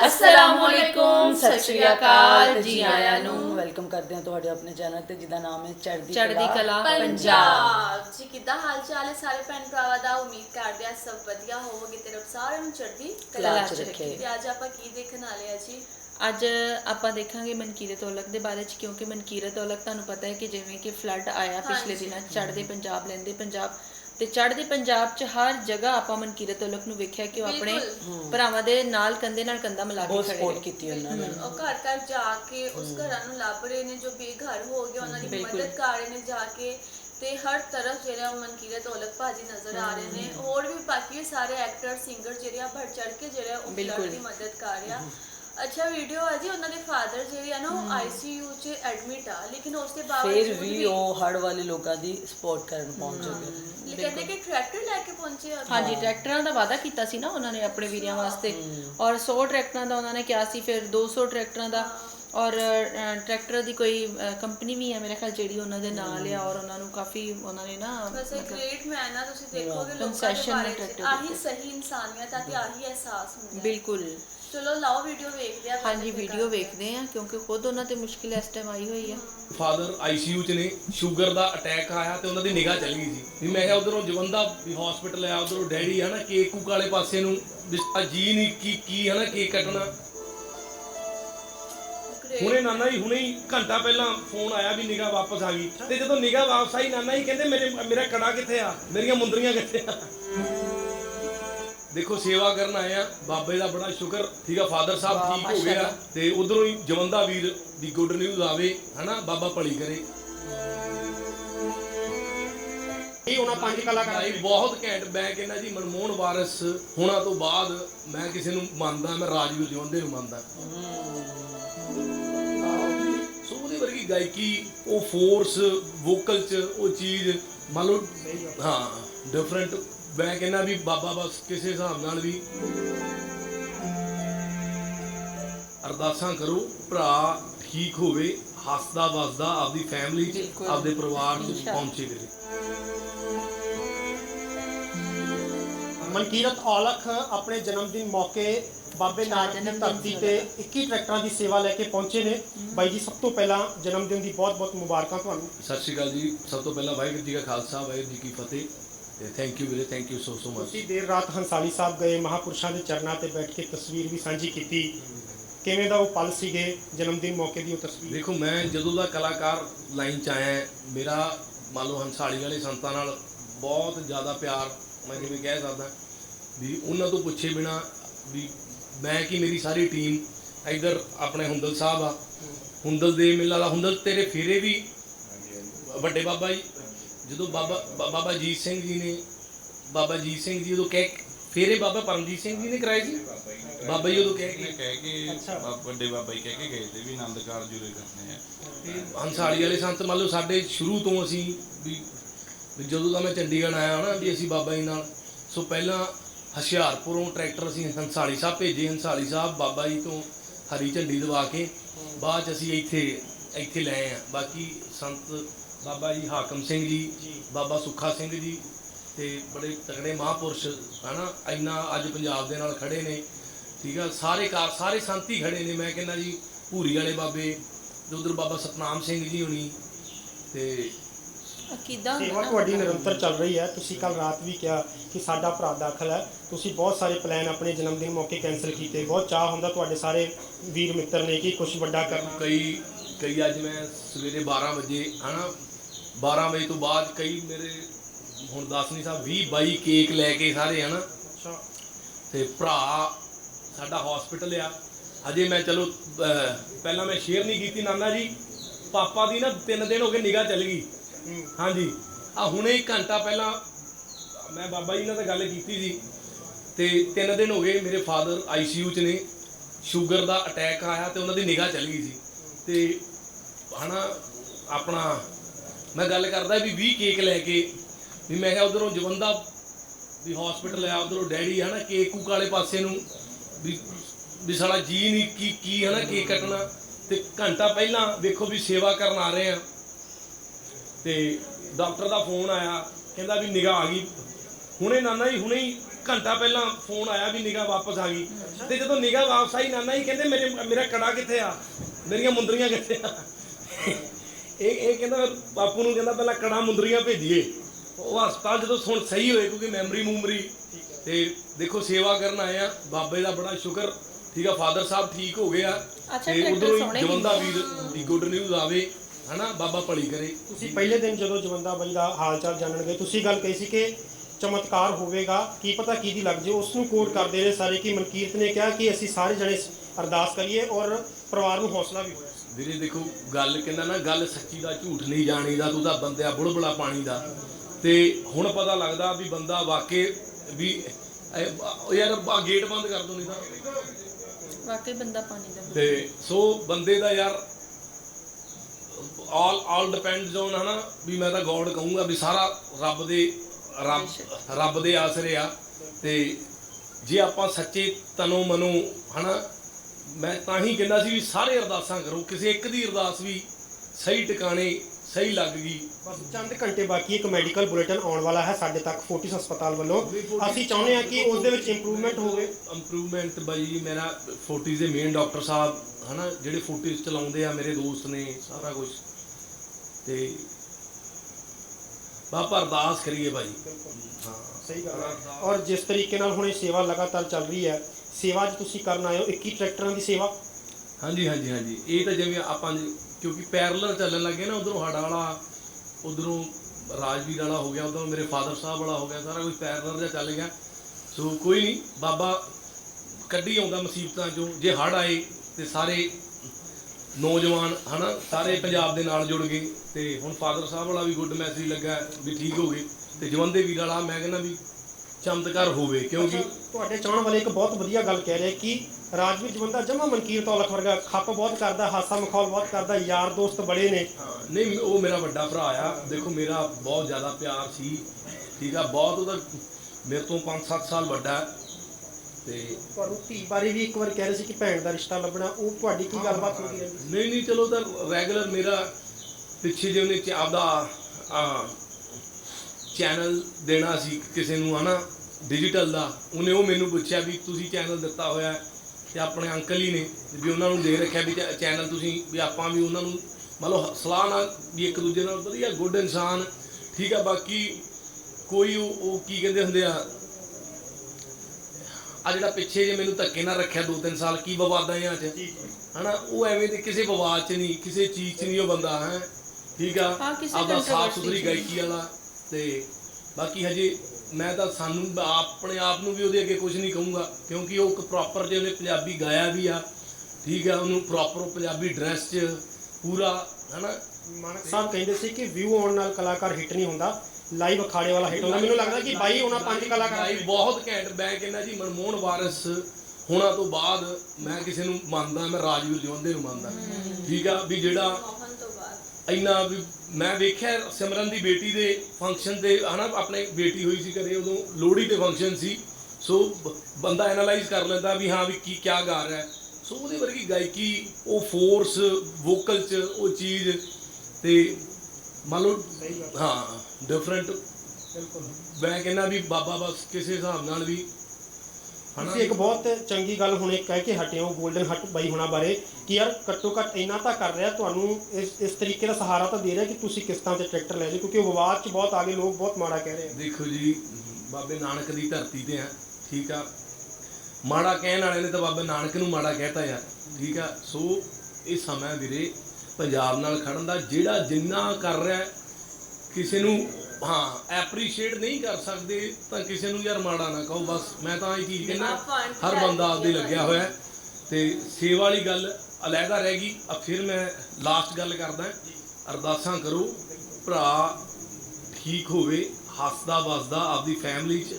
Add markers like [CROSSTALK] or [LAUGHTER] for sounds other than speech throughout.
ਅਸਲਾਮੁਅਲੈਕੁਮ ਸਤਿ ਸ਼੍ਰੀ ਅਕਾਲ ਜੀ ਆਇਆਂ ਨੂੰ। ਵੈਲਕਮ ਕਰਦੇ ਹਾਂ ਤੁਹਾਡੇ ਆਪਣੇ ਚੈਨਲ ਤੇ ਜਿਹਦਾ ਨਾਮ ਹੈ ਚੜ੍ਹਦੀ ਚੜ੍ਹਦੀ ਕਲਾ ਪੰਜਾਬ। ਜੀ ਕਿੱਦਾਂ ਹਾਲ ਚਾਲ ਹੈ ਸਾਰੇ ਭੈਣ ਭਰਾਵਾਂ ਦਾ? ਉਮੀਦ ਕਰਦੇ ਆ ਸਭ ਵਧੀਆ ਹੋਵੋਗੇ ਤੇ ਰੱਬ ਸਾਰਿਆਂ ਨੂੰ ਚੜ੍ਹਦੀ ਕਲਾ ਚ ਰੱਖੇ। ਤੇ ਅੱਜ ਆਪਾਂ ਕੀ ਦੇਖਣ ਵਾਲੇ ਆ ਜੀ? ਅੱਜ ਆਪਾਂ ਦੇਖਾਂਗੇ ਮਨਕੀਰਤ ਔਲਖ ਦੇ ਬਾਰੇ ਚ ਕਿਉਂਕਿ ਮਨਕੀਰਤ ਔਲਖ ਤੁਹਾਨੂੰ ਪਤਾ ਹੈ ਕਿ ਜਿਵੇਂ ਕਿ ਫਲੱਡ ਆਇਆ ਪਿਛਲੇ ਦਿਨਾਂ 'ਚ ਚੜ੍ਹਦੇ ਪੰਜਾਬ ਲੈਂਦੇ ਪੰਜਾਬ। ਤੇ ਚੜ੍ਹਦੇ ਪੰਜਾਬ 'ਚ ਹਰ ਜਗ੍ਹਾ ਆਪਾਂ ਮਨਕੀਰਤ ਔਲਖ ਨੂੰ ਵੇਖਿਆ ਕਿ ਉਹ ਆਪਣੇ ਭਰਾਵਾਂ ਦੇ ਨਾਲ ਕੰਧੇ ਨਾਲ ਕੰਧਾ ਮਿਲਾ ਕੇ ਬਹੁਤ ਖੜੇ ਸਪੋਰਟ ਨੇ। ਕੀਤੀ ਉਹਨਾਂ ਨੇ। ਉਹ ਘਰ ਘਰ ਜਾ ਕੇ ਉਸ ਘਰਾਂ ਨੂੰ ਲੱਭ ਰਹੇ ਨੇ ਜੋ ਬੇਘਰ ਹੋ ਗਏ ਉਹਨਾਂ ਦੀ ਮਦਦ ਕਰ ਰਹੇ ਨੇ ਜਾ ਕੇ। ਤੇ ਹਰ ਤਰਫ ਜਿਹੜਾ ਉਹ ਮਨਕੀਰਤ ਔਲਖ ਭਾਜੀ ਨਜ਼ਰ ਆ ਰਹੇ ਨੇ। ਹੋਰ ਵੀ ਬਾਕੀ ਸਾਰੇ ਐਕਟਰ ਸਿੰਗਰ ਜਿਹੜੇ ਆ ਭੜ ਚੜ ਕੇ ਜਿਹੜਾ ਉਹ ਫਲੱਡ ਦੀ ਮਦਦ ਕਰ ਰਿਹਾ ਅੱਛਾ ਵੀਡੀਓ ਆ ਜੀ ਉਹਨਾਂ ਦੇ ਫਾਦਰ ਜਿਹੜੇ ਆ ਨਾ ਉਹ ਆਈਸੀਯੂ 'ਚ ਐਡਮਿਟ ਆ ਲੇਕਿਨ ਉਸ ਦੇ ਫਿਰ ਬਾਵਜੂਦ ਵੀ ਉਹ ਹੜ ਵਾਲੇ ਲੋਕਾਂ ਦੀ ਸਪੋਰਟ ਕਰਨ ਪਹੁੰਚ ਗਏ ਇਹ ਕਹਿੰਦੇ ਕਿ ਟਰੈਕਟਰ ਲੈ ਕੇ ਪਹੁੰਚੇ ਆ। ਹਾਂਜੀ ਟਰੈਕਟਰਾਂ ਦਾ ਵਾਅਦਾ ਕੀਤਾ ਸੀ ਨਾ ਉਹਨਾਂ ਨੇ ਆਪਣੇ ਵੀਰਿਆਂ ਵਾਸਤੇ। ਔਰ 100 ਟਰੈਕਟਰਾਂ ਦਾ ਉਹਨਾਂ ਨੇ ਕਿਹਾ ਸੀ ਫਿਰ 200 ਟਰੈਕਟਰਾਂ ਦਾ। ਔਰ ਅ, ਟਰੈਕਟਰ ਦੀ ਕੋਈ ਕੰਪਨੀ ਵੀ ਹੈ ਮੇਰੇ ਖਿਆਲ ਜਿਹੜੀ ਉਹਨਾਂ ਦੇ ਨਾਲ ਆ ਔਰ ਉਹਨਾਂ ਨੂੰ ਕਾਫੀ ਉਹਨਾਂ ਨੇ ਨਾ ਬਸ ਇੱਕ ਗ੍ਰੇਟ ਮੈਨ ਆ ਤੁਸੀਂ ਦੇਖੋਗੇ ਲੋਕਾਂ ਦੇ Concession ਬਾਰੇ ਚ ਆਹੀ ਸਹੀ ਇਨਸਾਨੀਅਤ ਆ ਤੇ ਆਹੀ ਅਹਿਸਾਸ ਹੁੰਦਾ ਹੈ। ਬਿਲਕੁਲ। ਚਲੋ ਲਾਓ ਵੀਡੀਓ ਵੇਖਦੇ ਆ ਹਾਂਜੀ ਵੀਡੀਓ ਵੇਖਦੇ ਆ ਕਿਉਂਕਿ ਖੁਦ ਉਹਨਾਂ ਤੇ ਮੁਸ਼ਕਿਲ ਇਸ ਟਾਈਮ ਆਈ ਹੋਈ ਆ। ਫਾਦਰ ਆਈਸੀਯੂ ਚ ਨੇ ਸ਼ੂਗਰ ਦਾ ਅਟੈਕ ਆਇਆ ਤੇ ਉਹਨਾਂ ਦੀ ਨਿਗਾਹ ਚਲੀ ਗਈ ਸੀ। ਵੀ ਮੈਂ ਕਿਹਾ ਉਧਰੋਂ ਜਵੰਦਾ ਵੀ ਹਸਪੀਟਲ ਆ ਉਧਰੋਂ ਡੈਡੀ ਹਨਾ ਕੇਕ ਕੂਕ ਵਾਲੇ ਪਾਸੇ ਨੂੰ ਜੀ ਨਹੀਂ ਕੀ ਕੀ ਹਨਾ ਕੇਕ ਕੱਟਣਾ। ਹੁਣੇ ਨਾਨਾ ਜੀ ਹੁਣੇ ਹੀ ਘੰਟਾ ਪਹਿਲਾਂ ਫੋਨ ਆਇਆ ਵੀ ਨਿਗਾਹ ਵਾਪਸ ਆ ਗਈ। ਤੇ ਜਦੋਂ ਨਿਗਾਹ ਵਾਪਸ ਆਈ ਨਾਨਾ ਜੀ ਕਹਿੰਦੇ ਮੇਰੇ ਮੇਰਾ ਕੜਾ ਕਿੱਥੇ ਆ? ਮੇਰੀਆਂ ਮੁੰਦਰੀਆਂ ਕਿੱਥੇ ਆ? ਦੇਖੋ ਸੇਵਾ ਕਰਨ ਆਏ ਆ ਬਾਬੇ ਦਾ ਬੜਾ ਸ਼ੁਕਰ ਠੀਕ ਆ ਫਾਦਰ ਸਾਹਿਬ ਠੀਕ ਹੋ ਗਏ ਆ। ਤੇ ਉਧਰੋਂ ਹੀ ਜਵੰਦਾ ਵੀਰ ਦੀ ਗੁੱਡ ਨਿਊਜ਼ ਆਵੇ ਹਨਾ ਬਾਬਾ ਭਲੀ ਕਰੇ। ਇਹ ਉਹਨਾਂ ਪੰਜ ਕਲਾਕਾਰਾਂ ਭਾਈ ਬਹੁਤ ਘੈਂਟ ਮੈਂ ਕਹਿੰਦਾ ਜੀ ਮਨਮੋਹਨ ਵਾਰਿਸ ਹੋਣਾ ਤੋਂ ਬਾਅਦ ਮੈਂ ਕਿਸੇ ਨੂੰ ਮੰਨਦਾ ਮੈਂ ਰਾਜਵੀਰ ਜਵੰਦੇ ਨੂੰ ਮੰਨਦਾ। ਸੋ ਉਹਦੀ ਵਰਗੀ ਗਾਇਕੀ ਉਹ ਫੋਰਸ ਵੋਕਲ ਚ ਉਹ ਚੀਜ਼ ਮੰਨ ਲਓ ਹਾਂ ਡਿਫਰੈਂਟ ਮੈਂ ਕਹਿੰਦਾ ਵੀ ਬਾਬਾ ਬਸ ਕਿਸੇ ਹਿਸਾਬ ਨਾਲ ਵੀ ਅਰਦਾਸਾਂ ਕਰੋ ਭਰਾ ਠੀਕ ਹੋਵੇ ਹੱਸਦਾ ਵਸਦਾ ਆਪਦੀ ਫੈਮਿਲੀ ਚ ਆਪਦੇ ਪਰਿਵਾਰ ਚ ਪਹੁੰਚੇ ਕਰੇ ਮਨਕੀਰਤ ਔਲਖ ਆਪਣੇ ਜਨਮ ਦਿਨ ਮੌਕੇ ਬਾਬੇ ਨਾਨਕ ਦੀ ਧਰਤੀ ਤੇ 21 ਟਰੈਕਟਰਾਂ ਦੀ ਸੇਵਾ ਲੈ ਕੇ ਪਹੁੰਚੇ ਨੇ। ਬਾਈ ਜੀ ਸਭ ਤੋਂ ਪਹਿਲਾਂ ਜਨਮ ਦਿਨ ਦੀ ਬਹੁਤ-ਬਹੁਤ ਮੁਬਾਰਕਾਂ ਤੁਹਾਨੂੰ। ਸਤਿ ਸ਼੍ਰੀ ਅਕਾਲ ਜੀ। ਸਭ ਤੋਂ ਪਹਿਲਾਂ ਵਾਹਿਗੁਰੂ ਜੀ ਕਾ ਖਾਲਸਾ ਵਾਹਿਗੁਰੂ ਜੀ ਕੀ ਫਤਿਹ। ਤੇ ਥੈਂਕ ਯੂ ਵੀਰੇ thank you so so much ਤੁਸੀਂ ਦੇਰ ਰਾਤ ਹੰਸਾਲੀ ਸਾਹਿਬ ਗਏ ਮਹਾਪੁਰਸ਼ਾਂ ਦੇ ਚਰਨਾਂ ਤੇ ਬੈਠ ਕੇ ਤਸਵੀਰ ਵੀ ਸਾਂਝੀ ਕੀਤੀ। ਕਿਵੇਂ ਦਾ ਉਹ ਪਲ ਸੀਗੇ ਜਨਮ ਦਿਨ ਮੌਕੇ ਦੀ ਉਹ ਤਸਵੀਰ? ਦੇਖੋ ਮੈਂ ਜਦੋਂ ਦਾ ਕਲਾਕਾਰ ਲਾਈਨ ਚ ਆਇਆ ਮੇਰਾ ਮੰਨ ਲਓ ਹੰਸਾਲੀ ਵਾਲੇ ਸੰਤਾਂ ਨਾਲ ਬਹੁਤ ਜ਼ਿਆਦਾ ਪਿਆਰ ਮੈਂ ਕਿਵੇਂ ਕਹਿ ਸਕਦਾ ਵੀ ਉਹਨਾਂ ਤੋਂ ਪੁੱਛੇ ਬਿਨਾ ਵੀ ਮੈਂ ਕੀ ਮੇਰੀ ਸਾਰੀ ਟੀਮ ਇਧਰ ਆਪਣੇ ਹੁੰਦਲ ਸਾਹਿਬ ਆ ਹੁੰਦਲ ਦੇ ਮੇਲਾ ਦਾ ਹੁੰਦਲ ਤੇਰੇ ਫੇਰੇ ਵੀ ਵੱਡੇ ਬਾਬਾ ਜੀ ਜਦੋਂ ਬਾਬਾ ਬਾ- ਬਾਬਾ ਜੀਤ ਸਿੰਘ ਜੀ ਨੇ ਬਾਬਾ ਜੀਤ ਸਿੰਘ ਜੀ ਉਦੋਂ ਕਹਿ ਫੇਰੇ ਬਾਬਾ ਪਰਮਜੀਤ ਸਿੰਘ ਜੀ ਨੇ ਕਰਾਏ ਸੀ? ਬਾਬਾ ਜੀ ਉਦੋਂ ਕਹਿ ਕੇ ਕਹਿ ਕੇ ਬਾ- ਵੱਡੇ ਬਾਬਾ ਜੀ ਕਹਿ ਕੇ ਗਏ ਤੇ ਵੀ ਆਨੰਦ ਕਾਰਜ ਜੁਰੇ ਕਰਨੇ ਆ। ਤੇ ਹੰਸਾਲੀ ਵਾਲੇ ਸੰਤ ਮੰਨ ਲਓ ਸਾਡੇ ਸ਼ੁਰੂ ਤੋਂ ਅਸੀਂ ਵੀ ਜਦੋਂ ਦਾ ਮੈਂ ਚੰਡੀਗੜ੍ਹ ਆਇਆ ਹਾਂ ਨਾ ਵੀ ਅਸੀਂ ਬਾਬਾ ਜੀ ਨਾਲ ਸੋ ਪਹਿਲਾਂ ਹੁਸ਼ਿਆਰਪੁਰੋਂ ਟਰੈਕਟਰ ਅਸੀਂ ਹੰਸਾਲੀ ਸਾਹਿਬ ਭੇਜੇ। ਹੰਸਾਲੀ ਸਾਹਿਬ ਬਾਬਾ ਜੀ ਤੋਂ ਹਰੀ ਝੰਡੀ ਦਵਾ ਕੇ ਬਾਅਦ ਚ ਅਸੀਂ ਇੱਥੇ ਇੱਥੇ ਲੈ ਆਏ ਆ। ਬਾਕੀ ਸੰਤ ਬਾਬਾ ਜੀ ਹਾਕਮ ਸਿੰਘ ਜੀ ਬਾਬਾ ਸੁੱਖਾ ਸਿੰਘ ਜੀ ਤੇ ਬੜੇ ਤਗੜੇ ਮਹਾਪੁਰਸ਼ ਹਨਾ ਇੰਨਾ ਅੱਜ ਪੰਜਾਬ ਦੇ ਨਾਲ ਖੜੇ ਨੇ ਠੀਕ ਆ ਸਾਰੇ ਕਾਰ ਸਾਰੇ ਸੰਤ ਹੀ ਖੜੇ ਨੇ ਮੈਂ ਕਹਿੰਦਾ ਜੀ ਭੂਰੀ ਵਾਲੇ ਬਾਬੇ ਤੇ ਉਧਰ ਬਾਬਾ ਸਤਨਾਮ ਸਿੰਘ ਜੀ ਹੁਣੀ ਤੇ ਸੇਵਾ ਨਾ ਤੁਹਾਡੀ ਨਿਰੰਤਰ ਚੱਲ ਰਹੀ ਹੈ। ਤੁਸੀਂ ਕੱਲ ਰਾਤ ਵੀ ਕਿਹਾ ਕਿ ਸਾਡਾ ਭਰਾ ਦਾਖਲ ਹੈ। ਤੁਸੀਂ ਬਹੁਤ ਸਾਰੇ ਪਲਾਨ ਆਪਣੇ ਜਨਮ ਦਿਨ ਮੌਕੇ ਕੈਨਸਲ ਕੀਤੇ। ਬਹੁਤ ਚਾਹ ਹੁੰਦਾ ਤੁਹਾਡੇ ਸਾਰੇ ਵੀਰ ਮਿੱਤਰ ਨੇ ਕਿ ਕੁਝ ਵੱਡਾ ਕਰਨਾ ਕਈ ਕਈ ਅੱਜ ਮੈਂ ਸਵੇਰੇ 12 ਵਜੇ ਹਨਾ 12 ਵਜੇ ਤੋਂ ਬਾਅਦ ਕਈ ਮੇਰੇ ਹੁਣ ਦੱਸ ਨਹੀਂ ਸਾਹਿਬ 20 22 ਕੇਕ ਲੈ ਕੇ ਸਾਰੇ ਹਨਾ। ਅੱਛਾ। ਤੇ ਭਰਾ ਸਾਡਾ ਹਸਪੀਟਲ ਆ। ਅਜੇ ਮੈਂ ਚਲੋ ਪਹਿਲਾਂ ਮੈਂ ਸ਼ੇਅਰ ਨਹੀਂ ਕੀਤੀ ਨਾਨਾ ਜੀ। ਪਾਪਾ ਦੀ ਨਾ 3 ਦਿਨ ਹੋ ਗਏ ਨਿਗਾਹ ਚੱਲ ਗਈ। ਹਾਂਜੀ। ਆ ਹੁਣੇ ਹੀ ਘੰਟਾ ਪਹਿਲਾਂ ਮੈਂ ਬਾਬਾ ਜੀ ਨਾਲ ਤਾਂ ਗੱਲ ਕੀਤੀ ਸੀ। ਤੇ 3 ਦਿਨ ਹੋ ਗਏ ਮੇਰੇ ਫਾਦਰ ਆਈਸੀਯੂ ਚ ਨੇ। ਸ਼ੂਗਰ ਦਾ ਅਟੈਕ ਆਇਆ ਤੇ ਉਹਨਾਂ ਦੀ ਨਿਗਾਹ ਚੱਲ ਗਈ ਸੀ। ਤੇ ਹਨਾ ਆਪਣਾ ਮੈਂ ਗੱਲ ਕਰਦਾ ਵੀ 20 ਕੇਕ ਲੈ ਕੇ, ਵੀ ਮੈਂ ਕਿਹਾ ਉਧਰੋਂ ਜਵੰਦਾ ਵੀ ਹਸਪੀਟਲ ਆ, ਉਧਰੋਂ ਡੈਡੀ ਹੈ ਨਾ, ਕੇਕ ਕੂਕ ਵਾਲੇ ਪਾਸੇ ਨੂੰ ਵੀ ਵੀ ਸਾਡਾ ਜੀ ਨਹੀਂ ਕੀ ਕੀ ਹੈ ਨਾ ਕੇਕ ਕੱਟਣਾ। ਤੇ ਘੰਟਾ ਪਹਿਲਾਂ ਵੇਖੋ ਵੀ ਸੇਵਾ ਕਰਨ ਆ ਰਹੇ ਆ। ਤੇ ਡਾਕਟਰ ਦਾ ਫੋਨ ਆਇਆ, ਕਹਿੰਦਾ ਵੀ ਨਿਗਾਹ ਆ ਗਈ। ਹੁਣੇ ਨਾਨਾ ਜੀ, ਹੁਣੇ ਹੀ ਘੰਟਾ ਪਹਿਲਾਂ ਫੋਨ ਆਇਆ ਵੀ ਨਿਗਾਹ ਵਾਪਸ ਆ ਗਈ। ਤੇ ਜਦੋਂ ਨਿਗਾਹ ਵਾਪਸ ਆਈ, ਨਾਨਾ ਜੀ ਕਹਿੰਦੇ ਮੇਰੇ, ਮੇਰਾ ਕੜਾ ਕਿੱਥੇ ਆ? ਮੇਰੀਆਂ ਮੁੰਦਰੀਆਂ ਕਿੱਥੇ ਆ? ਇਹ ਇਹ ਕਹਿੰਦਾ ਬਾਪੂ ਨੂੰ ਕਹਿੰਦਾ ਪਹਿਲਾਂ ਕੜਾ ਮੁੰਦਰੀਆਂ ਭੇਜੀਏ। ਉਹ ਹਸਪਤਾਲ ਜਦੋਂ ਸੁਣ ਸਹੀ ਹੋਏ ਕਿਉਂਕਿ ਮੈਮਰੀ ਮੂਮਰੀ। ਤੇ ਦੇਖੋ ਸੇਵਾ ਕਰਨ ਆਏ ਆ ਬਾਬੇ ਦਾ ਬੜਾ ਸ਼ੁਕਰ। ਠੀਕ ਆ ਫਾਦਰ ਸਾਹਿਬ ਠੀਕ ਹੋ ਗਏ ਆ। ਤੇ ਉਧਰੋਂ ਜਵੰਦਾ ਵੀਰ ਦੀ ਗੁੱਡ ਨਿਊਜ਼ ਆਵੇ ਹਨਾ ਬਾਬਾ ਭਲੀ ਕਰੇ। ਤੁਸੀਂ ਪਹਿਲੇ ਦਿਨ ਜਦੋਂ ਜਵੰਦਾ ਬਾਈ ਦਾ ਹਾਲ ਚਾਲ ਜਾਣਨ ਗਏ ਤੁਸੀਂ ਗੱਲ ਕਹੀ ਸੀ ਕਿ ਚਮਤਕਾਰ ਹੋਵੇਗਾ। ਕੀ ਪਤਾ ਕੀ ਦੀ ਲੱਗ ਜੇ ਉਸ ਨੂੰ ਕੋਟ ਕਰਦੇ ਨੇ ਸਾਰੇ ਕਿ ਮਨਕੀਰਤ ਨੇ ਕਿਹਾ ਕਿ ਅਸੀਂ ਸਾਰੇ ਜਣੇ ਅਰਦਾਸ ਕਰੀਏ ਔਰ ਪਰਿਵਾਰ ਨੂੰ ਹੌਸਲਾ ਵੀ ਹੋਇਆ ਵੀਰੇ ਦੇਖੋ ਗੱਲ ਕਹਿੰਦਾ ਨਾ ਗੱਲ ਸੱਚੀ ਦਾ ਝੂਠ ਨਹੀਂ ਜਾਣੀਦਾ ਤੂੰ ਤਾਂ ਬੰਦਿਆ ਬੁਲਬੁਲਾ ਪਾਣੀ ਦਾ। ਤੇ ਹੁਣ ਪਤਾ ਲੱਗਦਾ ਵੀ ਬੰਦਾ ਵਾਕੇ ਵੀ ਇਹ- ਯਾਰ ਆ ਗੇਟ ਬੰਦ ਕਰ ਦੋ ਨਹੀਂ ਤਾਂ। ਵਾਕਈ ਬੰਦਾ ਪਾਣੀ ਦਾ। ਤੇ ਸੋ ਬੰਦੇ ਦਾ ਯਾਰ ਆਲ ਆਲ ਡਿਪੈਂਡਸ ਔਨ ਹਨਾ ਵੀ ਮੈਂ ਤਾਂ ਗੋਡ ਕਹੂੰਗਾ ਵੀ ਸਾਰਾ ਰੱਬ ਦੇ ਰੱਬ ਰੱਬ ਦੇ ਆਸਰੇ ਆ। ਤੇ ਜੇ ਆਪਾਂ ਸੱਚੇ ਤਨੋਂ ਮਨੋਂ ਹਨਾ ਮੈਂ ਤਾਂ ਹੀ ਕਹਿੰਦਾ ਸੀ ਵੀ ਸਾਰੇ ਅਰਦਾਸਾਂ ਕਰੋ ਕਿਸੇ ਇੱਕ ਦੀ ਅਰਦਾਸ ਵੀ ਸਹੀ ਟਿਕਾਣੇ ਸਹੀ ਲੱਗ ਗਈ। ਬਸ ਚੰਦ ਘੰਟੇ ਬਾਕੀ ਇੱਕ ਮੈਡੀਕਲ ਬੁਲੇਟਿਨ ਆਉਣ ਵਾਲਾ ਹੈ ਸਾਡੇ ਤੱਕ ਫੋਰਟਿਸ ਹਸਪਤਾਲ ਵੱਲੋਂ। ਅਸੀਂ ਚਾਹੁੰਦੇ ਹਾਂ ਕਿ ਉਸ ਦੇ ਵਿੱਚ ਇੰਪਰੂਵਮੈਂਟ ਹੋਵੇ। ਇੰਪਰੂਵਮੈਂਟ ਬਾਈ ਜੀ ਮੇਰਾ 40 ਦੇ ਮੇਨ ਡਾਕਟਰ ਸਾਹਿਬ ਹਨਾ ਜਿਹੜੇ 40 ਚਲਾਉਂਦੇ ਆ ਮੇਰੇ ਦੋਸਤ ਨੇ ਸਾਰਾ ਕੁਝ ਤੇ ਬਾਬਾ ਅਰਦਾਸ ਕਰੀਏ ਬਾਈ। ਸਹੀ ਗੱਲ ਹੈ। ਔਰ ਜਿਸ ਤਰੀਕੇ ਨਾਲ ਹੁਣ ਇਹ ਸੇਵਾ ਲਗਾਤਾਰ ਚੱਲ ਰਹੀ ਹੈ ਸੇਵਾ 'ਚ ਤੁਸੀਂ ਕਰਨ ਆਏ ਹੋ 21 ਟਰੈਕਟਰਾਂ ਦੀ ਸੇਵਾ? ਹਾਂਜੀ ਹਾਂਜੀ ਹਾਂਜੀ। ਇਹ ਤਾਂ ਜਿਵੇਂ ਆਪਾਂ ਜੀ- ਕਿਉਂਕਿ ਪੈਰਲਲ ਚੱਲਣ ਲੱਗੇ ਨਾ, ਉਧਰੋਂ ਸਾਡਾ ਵਾਲਾ ਉਧਰੋਂ ਰਾਜਵੀਰ ਵਾਲਾ ਹੋ ਗਿਆ, ਉਧਰੋਂ ਮੇਰੇ ਫਾਦਰ ਸਾਹਿਬ ਵਾਲਾ ਹੋ ਗਿਆ, ਸਾਰਾ ਕੁਝ ਪੈਰਲਲ ਜਿਹਾ ਚੱਲ ਗਿਆ। ਸੋ ਕੋਈ ਨਹੀਂ, ਬਾਬਾ ਕੱਢੀ ਆਉਂਦਾ ਮੁਸੀਬਤਾਂ ਚੋਂ, ਜੇ ਹੜ ਆਏ ਤੇ ਸਾਰੇ ਨੌਜਵਾਨ, ਹਨਾ, ਸਾਰੇ ਪੰਜਾਬ ਦੇ ਨਾਲ ਜੁੜ ਗਏ। ਤੇ ਹੁਣ ਫਾਦਰ ਸਾਹਿਬ ਵਾਲਾ ਵੀ ਗੁੱਡ ਮੈਸੇਜ ਲੱਗਾ ਵੀ ਠੀਕ ਹੋ ਗਏ। ਤੇ ਜਵੰਦੇ ਵੀਰ ਵਾਲਾ, ਮੈਂ ਕਹਿੰਦਾ ਵੀ ਚਮਤਕਾਰ ਹੋਵੇ ਕਿਉਂਕਿ ਤੁਹਾਡੇ ਚਾਹਣ ਵਾਲੇ ਇੱਕ ਬਹੁਤ ਵਧੀਆ ਗੱਲ ਕਹਿ ਰਹੇ ਕਿ ਰਾਜਵੀਰ ਜਵੰਦਾ ਜਮਾ ਮਨਕੀਰ ਤੌਲਖ ਵਰਗਾ ਖੱਪ ਬਹੁਤ ਕਰਦਾ ਹਾਸਾ ਮਖੌਲ ਬਹੁਤ ਕਰਦਾ ਯਾਰ ਦੋਸਤ ਬੜੇ ਨੇ। ਹਾਂ, ਨਹੀਂ ਉਹ ਮੇਰਾ ਵੱਡਾ ਭਰਾ ਆ। ਦੇਖੋ ਮੇਰਾ ਬਹੁਤ ਜ਼ਿਆਦਾ ਪਿਆਰ ਸੀ ਠੀਕ ਆ ਬਹੁਤ ਉਹਦਾ ਮੇਰੇ ਤੋਂ 5-7 ਸਾਲ ਵੱਡਾ ਹੈ। ਤੇ ਤੁਹਾਨੂੰ ਧੀ ਬਾਰੇ ਵੀ ਇੱਕ ਵਾਰ ਕਹਿ ਰਹੇ ਸੀ ਕਿ ਭੈਣ ਦਾ ਰਿਸ਼ਤਾ ਲੱਭਣਾ ਉਹ ਤੁਹਾਡੀ ਕੀ ਗੱਲਬਾਤ ਹੁੰਦੀ ਰਹਿੰਦੀ ਨਹੀਂ ਨਹੀਂ ਚਲੋ ਤਾਂ ਰੈਗੂਲਰ ਮੇਰਾ ਪਿੱਛੇ ਜੇ ਉਹਨੇ ਚ- ਆਪਦਾ ਚੈਨਲ ਦੇਣਾ ਸੀ ਕਿਸੇ ਨੂੰ ਹਨਾ? ਡਿਜੀਟਲ ਦਾ। ਉਹਨੇ ਉਹ ਮੈਨੂੰ ਪੁੱਛਿਆ ਵੀ ਤੁਸੀਂ ਚੈਨਲ ਦਿੱਤਾ ਹੋਇਆ ਹੈ ਤੇ ਆਪਣੇ ਅੰਕਲ ਹੀ ਨੇ ਵੀ ਉਹਨਾਂ ਨੂੰ ਦੇ ਰੱਖਿਆ ਵੀ ਚੈਨਲ ਤੁਸੀਂ ਵੀ ਆਪਾਂ ਵੀ ਉਹਨਾਂ ਨੂੰ ਮੰਨ ਲਓ ਸਲਾਹ ਨਾਲ ਵੀ ਇੱਕ ਦੂਜੇ ਨਾਲ ਵਧੀਆ ਗੁੱਡ ਇਨਸਾਨ ਠੀਕ ਆ? ਬਾਕੀ ਕੋਈ ਉਹ ਕੀ ਕਹਿੰਦੇ ਹੁੰਦੇ ਆ ਆ ਜਿਹੜਾ ਪਿੱਛੇ ਜੇ ਮੈਨੂੰ ਧੱਕੇ ਨਾਲ ਰੱਖਿਆ ਦੋ ਤਿੰਨ ਸਾਲ ਕੀ ਵਿਵਾਦਾਂ ਆ ਚ? ਹਨਾ? ਉਹ ਐਵੇਂ ਦੇ ਕਿਸੇ ਵਿਵਾਦ ਚ ਨਹੀਂ ਕਿਸੇ ਚੀਜ਼ ਚ ਨਹੀਂ ਉਹ ਬੰਦਾ ਹੈ? ਠੀਕ ਆ? ਆਪਦਾ ਸਾਫ਼ ਸੁਥਰੀ ਗਾਇਕੀ ਵਾਲਾ ਤੇ ਬਾਕੀ ਹਜੇ ਮੈਂ ਤਾਂ ਸਾਨੂੰ ਆਪਣੇ ਆਪ ਨੂੰ ਵੀ ਉਹਦੇ ਅੱਗੇ ਕੁਝ ਨਹੀਂ ਕਹੂੰਗਾ ਕਿਉਂਕਿ ਉਹ ਇੱਕ ਪ੍ਰੋਪਰ ਜੇ ਉਹਨੇ ਪੰਜਾਬੀ ਗਾਇਆ ਵੀ ਆ ਠੀਕ ਆ ਉਹਨੂੰ ਪ੍ਰੋਪਰ ਪੰਜਾਬੀ ਡਰੈਸ 'ਚ ਪੂਰਾ ਹਨਾ? ਮਾਨਕ ਸਾਹਿਬ ਕਹਿੰਦੇ ਸੀ ਕਿ ਵਿਊ ਆਉਣ ਨਾਲ ਕਲਾਕਾਰ ਹਿੱਟ ਨਹੀਂ ਹੁੰਦਾ ਲਾਈਵ ਅਖਾੜੇ ਵਾਲਾ ਹਿੱਟ ਹੁੰਦਾ। ਮੈਨੂੰ ਲੱਗਦਾ ਕਿ ਬਾਈ ਉਹਨਾਂ ਪੰਜ ਕਲਾਕਾਰਾਂ। ਬਹੁਤ ਘੈਂਟ ਮੈਂ ਕਹਿੰਦਾ ਜੀ ਮਨਮੋਹਨ ਵਾਰਿਸ ਹੋਣਾ ਤੋਂ ਬਾਅਦ ਮੈਂ ਕਿਸੇ ਨੂੰ ਮੰਨਦਾ ਮੈਂ ਰਾਜਵੀਰ ਜਵੰਦੇ ਨੂੰ ਮੰਨਦਾ। ਠੀਕ ਆ ਵੀ ਜਿਹੜਾ ਇੰਨਾ ਵੀ ਮੈਂ ਵੇਖਿਆ ਸਿਮਰਨ ਦੀ ਬੇਟੀ ਦੇ ਫੰਕਸ਼ਨ ਤੇ ਹਨਾ ਆਪਣੇ ਬੇਟੀ ਹੋਈ ਸੀ ਘਰੇ ਉਦੋਂ ਲੋਹੜੀ ਤੇ ਫੰਕਸ਼ਨ ਸੀ। ਸੋ ਬੰਦਾ ਐਨਾਲਾਈਜ਼ ਕਰ ਲੈਂਦਾ ਵੀ ਹਾਂ ਵੀ ਕੀ ਕਿਆ ਗਾ ਰਿਹਾ। ਸੋ ਉਹਦੇ ਵਰਗੀ ਗਾਇਕੀ ਉਹ ਫੋਰਸ ਵੋਕਲ ਚ ਉਹ ਚੀਜ਼ ਤੇ ਮੰਨ ਲਓ ਹਾਂ ਡਿਫਰੈਂਟ ਮੈਂ ਕਹਿੰਦਾ ਵੀ ਬਾਬਾ ਬਸ ਕਿਸੇ ਹਿਸਾਬ ਨਾਲ ਵੀ ਤੁਸੀਂ ਇੱਕ ਬਹੁਤ ਚੰਗੀ ਗੱਲ ਹੁਣੇ ਕਹਿ ਕੇ ਹਟੇ ਹੋ 골ਡਨ ਹਟ ਬਾਈ ਹੋਣਾ ਬਾਰੇ ਕਿ ਯਾਰ ਘੱਟੋ ਘੱਟ ਇੰਨਾ ਤਾਂ ਕਰ ਰਿਹਾ ਤੁਹਾਨੂੰ ਇਸ ਇਸ ਤਰੀਕੇ ਦਾ ਸਹਾਰਾ ਤਾਂ ਦੇ ਰਿਹਾ ਕਿ ਤੁਸੀਂ ਕਿਸ਼ਤਾਂ ਤੇ ਟਰੈਕਟਰ ਲੈ ਜਾਓ ਕਿਉਂਕਿ ਉਹ ਵਿਵਾਦ 'ਚ ਬਹੁਤ ਆ ਗਏ ਲੋਕ ਬਹੁਤ ਮਾੜਾ ਕਹਿ ਰਹੇ ਆ। ਦੇਖੋ ਜੀ ਬਾਬੇ ਨਾਨਕ ਦੀ ਧਰਤੀ ਤੇ ਆ ਠੀਕ ਆ? ਮਾੜਾ ਕਹਿਣ ਵਾਲੇ ਨੇ ਤਾਂ ਬਾਬੇ ਨਾਨਕ ਨੂੰ ਮਾੜਾ ਕਹਿਤਾ ਯਾਰ ਠੀਕ ਆ? ਸੋ ਇਹ ਸਮਾਂ ਵੀਰੇ ਪੰਜਾਬ ਨਾਲ ਖੜਨ ਦਾ ਜਿਹੜਾ ਜਿੰਨਾ ਕਰ ਰਿਹਾ ਕਿਸੇ ਨੂੰ ਹਾਂ ਐਪਰੀਸ਼ੀਏਟ ਨਹੀਂ ਕਰ ਸਕਦੇ ਤਾਂ ਕਿਸੇ ਨੂੰ ਯਾਰ ਮਾੜਾ ਨਾ ਕਹੋ ਬਸ ਮੈਂ ਤਾਂ ਇਹ ਚੀਜ਼ ਕਹਿੰਦਾ ਹਰ ਬੰਦਾ ਆਪਦੇ ਲੱਗਿਆ ਹੋਇਆ ਹੈ ਤੇ ਸੇਵਾ ਵਾਲੀ ਗੱਲ ਅਲੱਗਾ ਰਹਿ ਗਈ। ਆ ਫਿਰ ਮੈਂ ਲਾਸਟ ਗੱਲ ਕਰਦਾ ਅਰਦਾਸਾਂ ਕਰੋ ਭਰਾ ਠੀਕ ਹੋਵੇ ਹੱਸਦਾ ਵਸਦਾ ਆਪਦੀ ਫੈਮਿਲੀ 'ਚ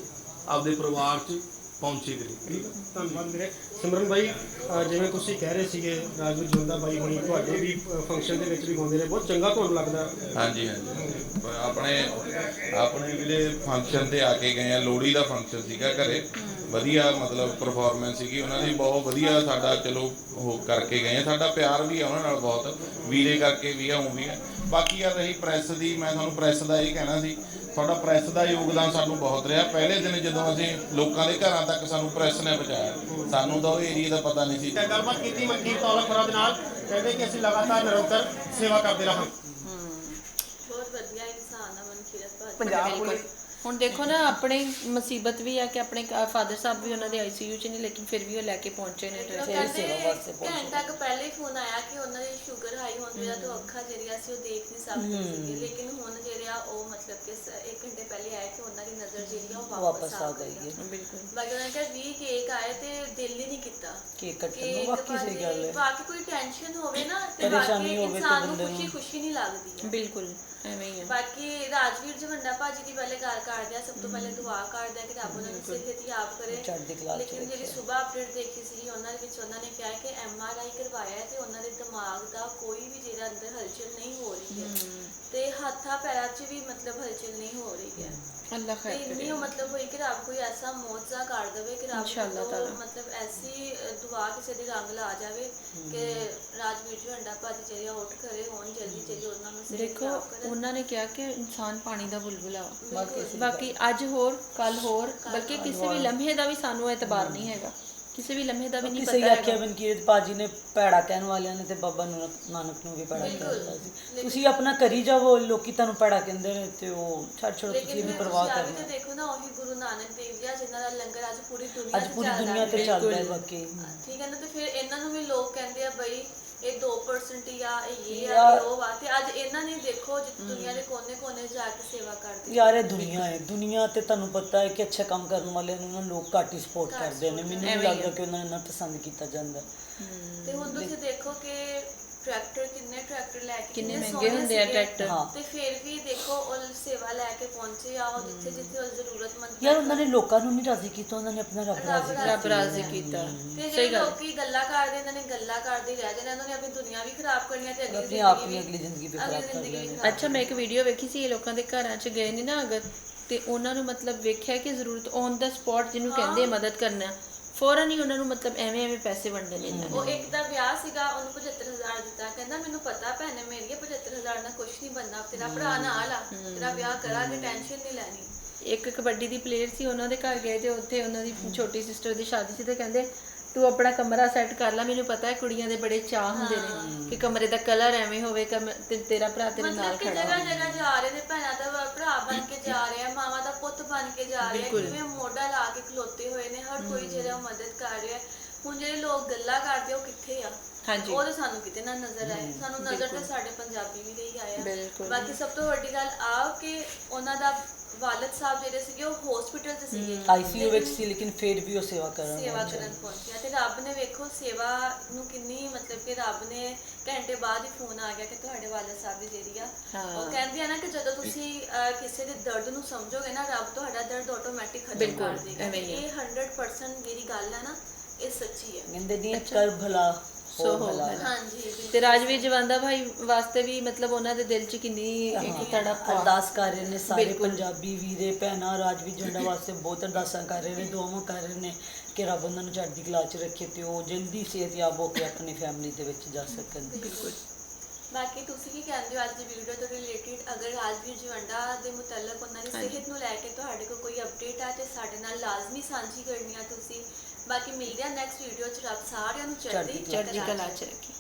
ਆਪਦੇ ਪਰਿਵਾਰ 'ਚ। ਪਹੁੰਚੇ ਹੈ ਧੰਨਵਾਦ ਵੀਰੇ। ਸਿਮਰਨ ਬਾਈ ਜਿਵੇਂ ਤੁਸੀਂ ਕਹਿ ਰਹੇ ਸੀਗੇ ਰਾਜੂ ਜੋਂਦਾ ਬਾਈ ਹੋਣੀ ਤੁਹਾਡੇ ਵੀ ਫੰਕਸ਼ਨ ਦੇ ਵਿੱਚ ਵੀ ਗਾਉਂਦੇ ਨੇ ਬਹੁਤ ਚੰਗਾ ਤੁਹਾਨੂੰ ਲੱਗਦਾ। ਹਾਂਜੀ ਹਾਂਜੀ। ਆਪਣੇ ਆਪਣੇ ਵੀਰੇ ਫੰਕਸ਼ਨ ਤੇ ਆ ਕੇ ਗਏ ਆ ਲੋਹੜੀ ਦਾ ਫੰਕਸ਼ਨ ਸੀਗਾ ਘਰੇ। ਵਧੀਆ ਮਤਲਬ ਪਰਫਾਰਮੈਂਸ ਸੀਗੀ। ਉਹਨਾਂ ਦੀ ਬਹੁਤ ਵਧੀਆ ਸਾਡਾ ਚਲੋ ਉਹ ਕਰਕੇ ਗਏ ਆ। ਸਾਡਾ ਪਿਆਰ ਵੀ ਆ ਉਹਨਾਂ ਨਾਲ ਬਹੁਤ। ਵੀਰੇ ਕਰਕੇ ਵੀ ਆ ਉਹ ਵੀ ਆ। ਬਾਕੀ ਆ ਰਹੀ ਪ੍ਰੈਸ ਦੀ ਮੈਂ ਤੁਹਾਨੂੰ ਪ੍ਰੈਸ ਦਾ ਇਹ ਕਹਿਣਾ ਸੀ ਤੁਹਾਡਾ ਪ੍ਰੈਸ ਦਾ ਯੋਗਦਾਨ ਸਾਨੂੰ ਬਹੁਤ ਰਿਹਾ। ਪਹਿਲੇ ਦਿਨ ਜਦੋਂ ਅਸੀਂ ਲੋਕਾਂ ਦੇ ਘਰਾਂ ਤੱਕ ਸਾਨੂੰ ਪ੍ਰੈਸ ਨੇ ਪਹੁੰਚਾਇਆ ਸਾਨੂੰ ਤਾਂ ਉਹ ਏਰੀਆ ਦਾ ਪਤਾ ਨਹੀਂ ਸੀ। ਤੇ ਗੱਲਬਾਤ ਕੀਤੀ ਮਨਕੀਰਤ ਔਲਖ ਖੁਰਾ ਦੇ ਨਾਲ ਕਹਿੰਦੇ ਕਿ ਅਸੀਂ ਲਗਾਤਾਰ ਨਿਰੰਤਰ ਸੇਵਾ ਕਰਦੇ ਰਹਾਂ ਬਹੁਤ ਵਧੀਆ ਇਨਸਾਨ ਆ ਮਨਕੀਰਤ ਭਾਜੀ ਪੰਜਾਬ ਪੁਲਿਸ। ਹੁਣ ਦੇਖੋ ਨਾ ਆਪਣੇ ਮੁਸੀਬਤ ਵੀ ਆ ਕਿ ਆਪਣੇ ਫਾਦਰ ਸਾਹਿਬ ਵੀ ਉਹਨਾਂ ਦੇ ਆਈਸੀਯੂ 'ਚ ਨੇ ਲੇਕਿਨ ਫਿਰ ਵੀ ਉਹ ਲੈ ਕੇ ਪਹੁੰਚੇ ਨੇ ਪਹੁੰਚੇ। ਘੰਟਾ ਕੁ ਪਹਿਲੇ ਹੀ ਫੋਨ ਆਇਆ ਕਿ ਉਹਨਾਂ ਦੀ ਸ਼ੂਗਰ ਹਾਈ ਹੋਣ ਦੀ ਵਜ੍ਹਾ ਤੋਂ ਅੱਖਾਂ ਜਿਹੜੀਆਂ ਸੀ ਉਹ ਦੇਖ ਨਹੀਂ ਸਕਦੇ ਸੀਗੇ ਲੇਕਿਨ ਉਹ ਮਤਲਬ ਕਿ ਸ- ਇੱਕ ਘੰਟੇ ਪਹਿਲੇ ਆਇਆ ਕਿ ਉਹਨਾਂ ਦੀ ਨਜ਼ਰ ਜਿਹੜੀ ਆ ਉਹ ਵਾਪਸ ਆ ਗਈ ਹੈ। ਹੈ ਬਿਲਕੁਲ। ਬਾਕੀ ਉਹਨਾਂ ਨੇ ਕਿਹਾ 20 ਕੇਕ ਆਏ ਤੇ ਦਿਲ ਹੀ ਨਹੀਂ ਕੀਤਾ। ਕੇਕ ਕੱਟਣ ਨੂੰ ਵਾਕਈ ਸਹੀ ਗੱਲ ਹੈ। ਬਾਕੀ ਕੋਈ ਟੈਨਸ਼ਨ ਹੋਵੇ ਨਾ ਤੇ ਬਾਕੀ ਇਨਸਾਨ ਨੂੰ ਖੁਸ਼ੀ ਖੁਸ਼ੀ ਨਹੀਂ ਲੱਗਦੀ ਹੈ ਬਿਲਕੁਲ ਐਵੇਂ ਹੀ ਆ। ਬਾਕੀ ਰਾਜਵੀਰ ਜਵੰਡਾ ਭਾਜੀ ਦੀ ਪਹਿਲੇ ਗੱਲ ਕਰਦੇ ਆ ਸਭ ਤੋਂ ਪਹਿਲੇ ਦੁਆ ਕਰਦੇ ਆ ਕਿ ਰੱਬ ਉਹਨਾਂ ਨੂੰ ਸਿਹਤ ਯਾਬ ਕਰੇ। ਲੇਕਿਨ ਜਿਹੜੀ। ਸਵੇਰ ਅਪਡੇਟ ਦੇਖੀ ਸੀ ਉਹਨਾਂ ਦੇ ਵਿੱਚ ਉਹਨਾਂ ਨੇ ਕਿਹਾ ਕਿ ਐਮ ਆਰ ਆਈ ਕਰਵਾਇਆ ਹੈ ਤੇ ਉਹਨਾਂ ਦੇ ਦਿਮਾਗ ਦਾ ਕੋਈ ਵੀ ਜਿਹੜਾ ਅੰਦਰ ਹਲਚਲ ਨਹੀਂ ਹੋ ਰਹੀ ਹੈ। ਤੇ ਹੱਥਾਂ ਪੈਰਾਂ 'ਚ ਵੀ ਮਤਲਬ ਹਲਚਲ ਨਹੀਂ ਹੋ ਰਹੀ ਹੈ। ਅੱਲਾਹ ਤੇ ਖੈਰ ਇੰਨੀ ਕਰੇ। ਉਹ ਮਤਲਬ ਹੋਈ ਕਿ ਰੱਬ ਕੋਈ ਐਸਾ ਮੌਜਜ਼ਾ ਕਰ ਦੇਵੇ ਕਿ ਰੱਬ ਇੰਸ਼ਾਅੱਲਾ ਤੋਂ ਤਾਲਾ। ਮਤਲਬ ਐਸੀ ਅ, ਦੁਆ ਕਿਸੇ ਦੀ ਰੰਗ ਲਾ ਜਾਵੇ ਕਿ ਰਾਜਵੀਰ ਜਵੰਡਾ ਭਾਜੀ ਜਿਹੜੇ ਆ ਉੱਠ ਖੜੇ ਹੋਣ ਜਲਦੀ ਜਲਦੀ ਉਹਨਾਂ ਨੂੰ ਸਿਹਤ ਦੇਖੋ ਕਰਨ। ਉਹਨਾਂ ਨੇ ਕਿਹਾ ਕਿ ਇਨਸਾਨ ਪਾਣੀ ਦਾ ਬੁਲਬੁਲਾ ਵਾ। ਬਿਲਕੁਲ। ਬਾਕੀ ਅੱਜ ਹੋਰ ਕੱਲ ਹੋਰ ਬਲਕਿ ਕਿਸੇ ਵੀ ਲਮਹੇ ਦਾ ਵੀ ਸਾਨੂੰ ਇਤਬਾਰ ਨਹੀਂ ਹੈਗਾ। ਕਿਸੇ ਵੀ ਲਮਹੇ ਦਾ ਵੀ ਨਹੀਂ ਕਿ ਪਤਾ ਸਹੀ ਆਖਿਆ ਹੈਗਾ। ਮਨਕੀਰਤ ਭਾਜੀ ਨੇ ਭੈੜਾ ਕਹਿਣ ਵਾਲਿਆਂ ਨੇ ਤੇ ਬਾਬਾ ਨਾਨਕ ਨਾਨਕ ਨੂੰ ਵੀ ਭੈੜਾ ਬਿਲਕੁਲ। ਕਹਿਤਾ ਸੀ ਤੁਸੀਂ ਆਪਣਾ ਕਰੀ ਜਾਵੋ ਲੋਕੀ ਤੁਹਾਨੂੰ ਭੈੜਾ ਕਹਿੰਦੇ ਨੇ ਤੇ ਉਹ ਛੱਡ ਛੱਡੋ ਤੁਸੀਂ ਲੇਕਿਨ ਇਹਦੀ ਪਰਵਾਹ ਤੁਸੀਂ ਆ ਵੀ ਕਰਨਾ। ਤੇ ਦੇਖੋ ਨਾ ਉਹੀ ਗੁਰੂ ਨਾਨਕ ਦੇਵ ਜੀ ਆ ਜਿਨ੍ਹਾਂ ਦਾ ਲੰਗਰ ਅੱਜ ਪੂਰੀ ਦੁਨੀਆ ਅੱਜ ਤੇ ਪੂਰੀ ਚੱਲਦਾ ਦੁਨੀਆ ਤੇ ਹੈ। ਚੱਲਦਾ ਹੈ ਬਾਕੀ ਠੀਕ ਹੈ ਨਾ ਤੇ ਫਿਰ ਇਹਨਾਂ ਨੂੰ ਵੀ ਲੋਕ ਕਹਿੰਦੇ ਆ ਬਈ ਇਹ 2% ਹੀ ਆ ਇਹ ਇਹ ਆ ਯਾਰ- ਇਹ ਉਹ ਆ ਤੇ ਅੱਜ ਇਹਨਾਂ ਨੇ ਦੇਖੋ ਜਿ ਦੁਨੀਆ ਦੇ ਕੋਨੇ-ਕੋਨੇ ਜਾ ਕੇ ਸੇਵਾ ਕਰਦੇ। ਯਾਰ ਇਹ ਦੁਨੀਆ ਹੈ। ਦੁਨੀਆ ਤੇ ਤੁਹਾਨੂੰ ਪਤਾ ਹੈ ਕਿ ਅੱਛਾ ਕੰਮ ਕਰਨ ਵਾਲਿਆਂ ਨੂੰ ਨਾ ਲੋਕ ਘੱਟ ਹੀ ਸਪੋਰਟ ਘੱਟ ਕਰਦੇ ਨੇ। ਮੈਨੂੰ ਨਹੀਂ ਐਵੇਂ ਹੀ ਲੱਗਦਾ। ਕਿ ਉਹਨਾਂ ਨੂੰ ਇੰਨਾ ਪਸੰਦ ਕੀਤਾ ਜਾਂਦਾ। ਤੇ ਹੁਣ ਤੁਸੀਂ ਦੇਖੋ ਕਿ ਟਰੈਕਟਰ ਕਿੰਨੇ ਟਰੈਕਟਰ ਲੈ ਕੇ ਕਿੰਨੇ ਮਹਿੰਗੇ ਸੋਹਣੇ ਹੁੰਦੇ ਆ ਸੀਗੇ। ਟਰੈਕਟਰ। ਹਾਂ। ਤੇ ਫਿਰ ਵੀ ਦੇਖੋ ਉਹ ਸੇਵਾ ਲੈ ਕੇ ਪਹੁੰਚੇ ਆ ਉਹ ਜਿੱਥੇ ਜਿੱਥੇ ਉਹ ਜ਼ਰੂਰਤਮੰਦ ਯਾਰ ਉਹਨਾਂ ਨੇ ਲੋਕਾਂ ਨੂੰ ਨਹੀਂ ਰਾਜ਼ੀ ਕੀਤਾ ਉਹਨਾਂ ਨੇ ਆਪਣਾ ਰੱਬ ਰਾਜ਼ੀ ਕੀਤਾ। ਰੱਬ ਰਾਜ਼ੀ ਕੀਤਾ। ਤੇ ਸਹੀ ਜਿਹੜੇ ਗੱਲ। ਲੋਕੀ ਗੱਲਾਂ ਕਰਦੇ ਇਹਨਾਂ ਨੇ ਗੱਲਾਂ ਕਰਦੇ ਹੀ ਰਹਿ ਜਾਣਾ ਇਹਨਾਂ ਨੇ ਆਪਣੀ ਦੁਨੀਆ ਵੀ ਖਰਾਬ ਕਰਨੀ ਹੈ ਤੇ ਅਗਲੀ ਆਪਣੀ ਆਪ ਹੀ ਅਗਲੀ ਜ਼ਿੰਦਗੀ ਵੀ ਅਗਲੀ ਖਰਾਬ ਕਰ ਜ਼ਿੰਦਗੀ ਵੀ ਖਰਾਬ ਅੱਛਾ ਮੈਂ ਇੱਕ ਵੀਡੀਓ ਵੇਖੀ ਸੀ ਇਹ ਲੋਕਾਂ ਦੇ ਘਰਾਂ 'ਚ ਗਏ ਨੇ ਨਾ ਅਗਰ ਤੇ ਉਹਨਾਂ ਨੂੰ ਮਤਲਬ ਵੇਖਿਆ ਕਿ ਜ਼ਰੂਰਤ ਔਨ ਦਾ ਸਪੌਟ ਜਿਹਨੂੰ ਕਹਿੰਦੇ ਆ ਮਦਦ ਕਰਨਾ। ਫੌਰਨ ਹੀ ਉਹਨਾਂ ਨੂੰ ਮਤਲਬ ਐਵੇਂ ਐਵੇਂ ਪੈਸੇ ਵੰਡੇ ਨੇ ਇਹਨਾਂ ਨੇ ਉਹ ਇੱਕ ਦਾ ਵਿਆਹ ਸੀਗਾ ਉਹਨੂੰ 75000 ਦਿੱਤਾ। ਕਹਿੰਦਾ ਮੈਨੂੰ ਪਤਾ ਭੈਣੇ ਮੇਰੀ 75000 ਨਾਲ ਕੁਝ ਨਹੀਂ ਬਣਨਾ। ਤੇਰਾ ਭਰਾ ਨਾਲ ਆ। ਤੇਰਾ ਵਿਆਹ ਕਰਾਂਗੇ ਟੈਨਸ਼ਨ ਨਹੀਂ ਲੈਣੀ। ਇੱਕ ਕਬੱਡੀ ਦੀ ਪਲੇਅਰ ਸੀ ਉਹਨਾਂ ਦੇ ਘਰ ਗਏ ਤੇ ਉੱਥੇ ਉਹਨਾਂ ਦੀ ਛੋਟੀ ਸਿਸਟਰ ਦੀ ਸ਼ਾਦੀ ਸੀ ਤੇ ਕਹਿੰਦੇ ਤੂੰ ਆਪਣਾ ਕਮਰਾ ਸੈੱਟ ਕਰ ਲੈ ਮੈਨੂੰ ਪਤਾ ਹੈ ਕੁੜੀਆਂ ਦੇ ਬੜੇ ਚਾਹ ਹੁੰਦੇ ਨੇ ਕਿ ਕਮਰੇ ਦਾ ਕਲਰ ਐਵੇਂ ਹੋਵੇ ਕਮ- ਤੇ ਤੇਰਾ ਭਰਾ ਤੇਰੇ ਨਾਲ ਮਤਲਬ ਕਿ ਖੜਾ ਜਗ੍ਹਾ ਜਗ੍ਹਾ ਜਾ ਰਹੇ ਨੇ ਭੈਣਾਂ ਦਾ ਭਰਾ ਬਣ ਕੇ ਜਾ ਰਿਹਾ ਮਾਵਾ ਦਾ ਪੁੱਤ ਬਣ ਕੇ ਜਾ ਰਿਹਾ ਕਿਵੇਂ ਮੋਢਾ ਲਾ ਕੇ ਖਲੋਤੇ ਹੋਏ ਨੇ ਹਰ ਕੋਈ ਜਿਹੜਾ ਮਦਦ ਕਰ ਰਿਹਾ। ਹੈ। ਹੁਣ ਜਿਹੜੇ ਲੋਕ ਗੱਲਾਂ ਕਰਦੇ ਆ, ਉਹ ਕਿੱਥੇ ਆ? ਹਾਂਜੀ। ਉਹ ਤਾਂ ਸਾਨੂੰ ਕਿਤੇ ਨਾ ਨਜ਼ਰ ਆਏ। ਸਾਨੂੰ ਨਜ਼ਰ ਤੇ ਸਾਡੇ ਪੰਜਾਬੀ ਵੀ ਨਹੀਂ ਆਇਆ ਬਿਲਕੁਲ। ਬਾਕੀ ਸਭ ਤੋਂ ਵੱਡੀ ਗੱਲ ਆ ਕਿ ਉਹਨਾਂ ਦਾ ਵਾਲਦ ਸਾਹਿਬ ਜਿਹੜੇ ਸੀਗੇ ਉਹ ਹਸਪੀਟਲ 'ਚ ਸੀਗੇ। ਆਈਸੀਯੂ ਵਿੱਚ ਸੀ ਲੇਕਿਨ ਫਿਰ ਵੀ ਉਹ ਸੇਵਾ ਕਰਨ ਸੇਵਾ ਕਰਨ ਪਹੁੰਚਿਆ ਤੇ ਰੱਬ ਨੇ ਵੇਖੋ ਸੇਵਾ ਨੂੰ ਕਿੰਨੀ ਮਤਲਬ ਕਿ ਰੱਬ ਨੇ ਘੰਟੇ ਬਾਅਦ ਹੀ ਫੋਨ ਆ ਗਿਆ ਕਿ ਤੁਹਾਡੇ ਵਾਲਦ ਸਾਹਿਬ ਦੀ ਜਿਹੜੀ ਆ। ਉਹ ਕਹਿੰਦੇ ਆ ਨਾ ਕਿ ਜਦੋਂ ਤੁਸੀਂ ਕਿਸੇ ਦੇ ਦਰਦ ਨੂੰ ਸਮਝੋਗੇ ਨਾ ਰੱਬ ਤੁਹਾਡਾ ਦਰਦ ਆਟੋਮੈਟਿਕ ਖਤਮ ਕਰ ਦੇਗਾ। ਇਹ 100% ਜਿਹੜੀ ਗੱਲ ਹੈ ਨਾ ਇਹ ਸੱਚੀ ਹੈ ਕਹਿੰਦੇ ਨਹੀਂ ਕਰ ਭਲਾ। ਸੋ ਹੋ। ਹਾਂਜੀ। ਤੇ ਰਾਜਵੀਰ ਜਵਾਂਦਾ ਭਾਈ ਵਾਸਤੇ ਵੀ ਮਤਲਬ ਉਹਨਾਂ ਦੇ ਦਿਲ 'ਚ ਕਿੰਨੀ ਇੱਕ ਤੜਪ ਆ ਅਰਦਾਸ ਕਰ ਰਹੇ ਨੇ ਸਾਰੇ ਬਿਲਕੁਲ। ਪੰਜਾਬੀ ਵੀਰੇ ਭੈਣਾਂ ਰਾਜਵੀਰ ਜੰਡਾ [COUGHS] ਵਾਸਤੇ ਬਹੁਤ ਅਰਦਾਸਾਂ ਕਰ ਰਹੇ ਨੇ ਦੁਆਵਾਂ ਕਰ ਰਹੇ ਨੇ ਕਿ ਰੱਬ ਉਹਨਾਂ ਨੂੰ ਚੜ੍ਹਦੀ ਕਲਾ 'ਚ ਰੱਖੇ ਤੇ ਉਹ ਜਲਦੀ ਸਿਹਤਯਾਬ ਹੋ ਕੇ ਆਪਣੀ ਫੈਮਿਲੀ ਦੇ ਵਿੱਚ ਜਾ ਸਕਣ ਬਿਲਕੁਲ ਬਾਕੀ ਤੁਸੀਂ ਕੀ ਕਹਿੰਦੇ ਹੋ ਅੱਜ ਦੀ ਵੀਡੀਓ ਤੋਂ ਰਿਲੇਟਡ ਅਗਰ ਰਾਜਵੀਰ ਜਵੰਡਾ ਦੇ ਮੁਤਲਕ ਉਹਨਾਂ ਦੀ ਸਿਹਤ ਨੂੰ ਲੈ ਕੇ ਤੁਹਾਡੇ ਕੋਲ ਕੋਈ ਅਪਡੇਟ ਆ ਤੇ ਸਾਡੇ ਨਾਲ ਲਾਜ਼ਮੀ ਸਾਂਝੀ ਕਰਨੀ ਆ ਤੁਸੀਂ ਬਾਕੀ ਮਿਲਦੇ ਆ ਨੈਕਸਟ ਵੀਡੀਓ ਚ। ਰੱਬ ਸਾਰਿਆਂ ਨੂੰ ਚੜ੍ਹਦੀ ਚੜ੍ਹਦੀ ਕਲਾ 'ਚ ਰੱਖੇ।